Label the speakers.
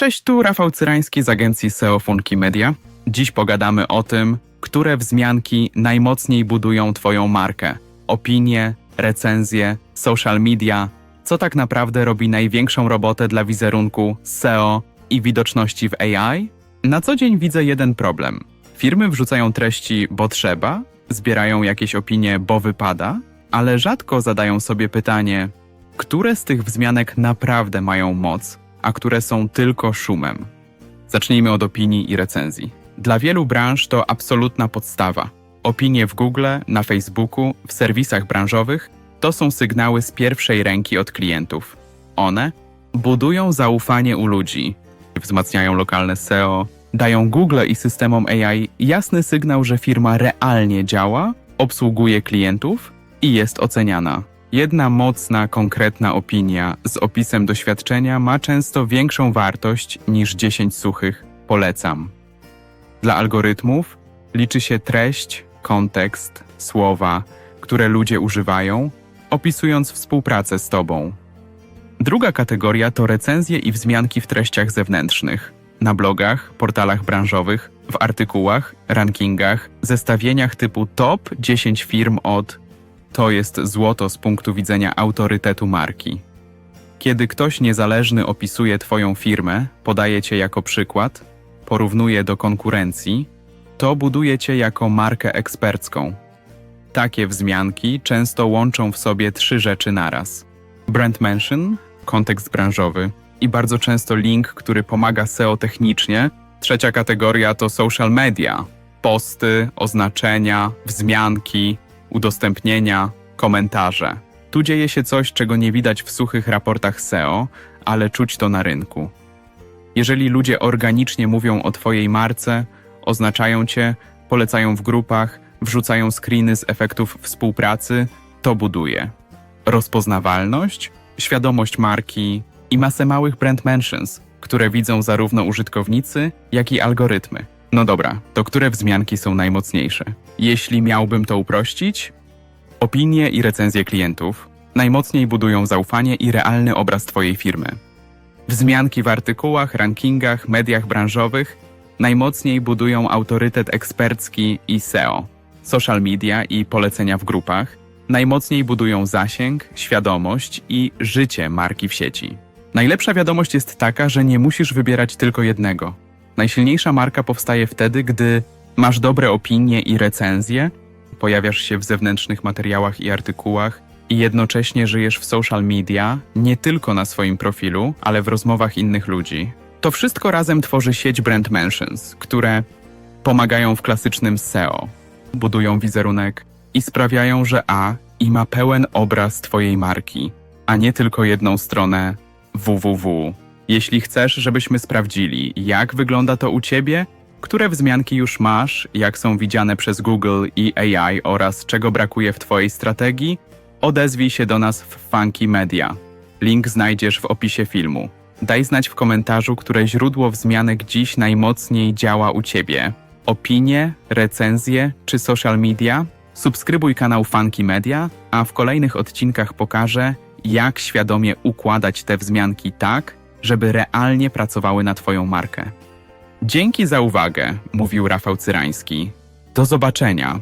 Speaker 1: Cześć, tu Rafał Cyrański z agencji SEO Funky Media. Dziś pogadamy o tym, które wzmianki najmocniej budują Twoją markę. Opinie, recenzje, social media, co tak naprawdę robi największą robotę dla wizerunku SEO i widoczności w AI? Na co dzień widzę jeden problem. Firmy wrzucają treści, bo trzeba, zbierają jakieś opinie, bo wypada, ale rzadko zadają sobie pytanie, które z tych wzmianek naprawdę mają moc, a które są tylko szumem. Zacznijmy od opinii i recenzji. Dla wielu branż to absolutna podstawa. Opinie w Google, na Facebooku, w serwisach branżowych to są sygnały z pierwszej ręki od klientów. One budują zaufanie u ludzi, wzmacniają lokalne SEO, dają Google i systemom AI jasny sygnał, że firma realnie działa, obsługuje klientów i jest oceniana. Jedna mocna, konkretna opinia z opisem doświadczenia ma często większą wartość niż 10 suchych polecam. Dla algorytmów liczy się treść, kontekst, słowa, które ludzie używają, opisując współpracę z Tobą. Druga kategoria to recenzje i wzmianki w treściach zewnętrznych. Na blogach, portalach branżowych, w artykułach, rankingach, zestawieniach typu top 10 firm od to jest złoto z punktu widzenia autorytetu marki. Kiedy ktoś niezależny opisuje Twoją firmę, podaje Cię jako przykład, porównuje do konkurencji, to buduje Cię jako markę ekspercką. Takie wzmianki często łączą w sobie trzy rzeczy naraz: brand mention, kontekst branżowy i bardzo często link, który pomaga SEO technicznie. Trzecia kategoria to social media: posty, oznaczenia, wzmianki, udostępnienia, komentarze. Tu dzieje się coś, czego nie widać w suchych raportach SEO, ale czuć to na rynku. Jeżeli ludzie organicznie mówią o Twojej marce, oznaczają Cię, polecają w grupach, wrzucają screeny z efektów współpracy, to buduje. Rozpoznawalność, świadomość marki i masę małych brand mentions, które widzą zarówno użytkownicy, jak i algorytmy. No dobra, to które wzmianki są najmocniejsze? Jeśli miałbym to uprościć, opinie i recenzje klientów najmocniej budują zaufanie i realny obraz Twojej firmy. Wzmianki w artykułach, rankingach, mediach branżowych najmocniej budują autorytet ekspercki i SEO. Social media i polecenia w grupach najmocniej budują zasięg, świadomość i życie marki w sieci. Najlepsza wiadomość jest taka, że nie musisz wybierać tylko jednego. Najsilniejsza marka powstaje wtedy, gdy masz dobre opinie i recenzje, pojawiasz się w zewnętrznych materiałach i artykułach i jednocześnie żyjesz w social media, nie tylko na swoim profilu, ale w rozmowach innych ludzi. To wszystko razem tworzy sieć brand mentions, które pomagają w klasycznym SEO, budują wizerunek i sprawiają, że A i ma pełen obraz Twojej marki, a nie tylko jedną stronę www. Jeśli chcesz, żebyśmy sprawdzili, jak wygląda to u Ciebie, które wzmianki już masz, jak są widziane przez Google i AI oraz czego brakuje w Twojej strategii, odezwij się do nas w Funky Media. Link znajdziesz w opisie filmu. Daj znać w komentarzu, które źródło wzmianek dziś najmocniej działa u Ciebie. Opinie, recenzje czy social media? Subskrybuj kanał Funky Media, a w kolejnych odcinkach pokażę, jak świadomie układać te wzmianki tak, żeby realnie pracowały na Twoją markę. Dzięki za uwagę, mówił Rafał Cyrański. Do zobaczenia.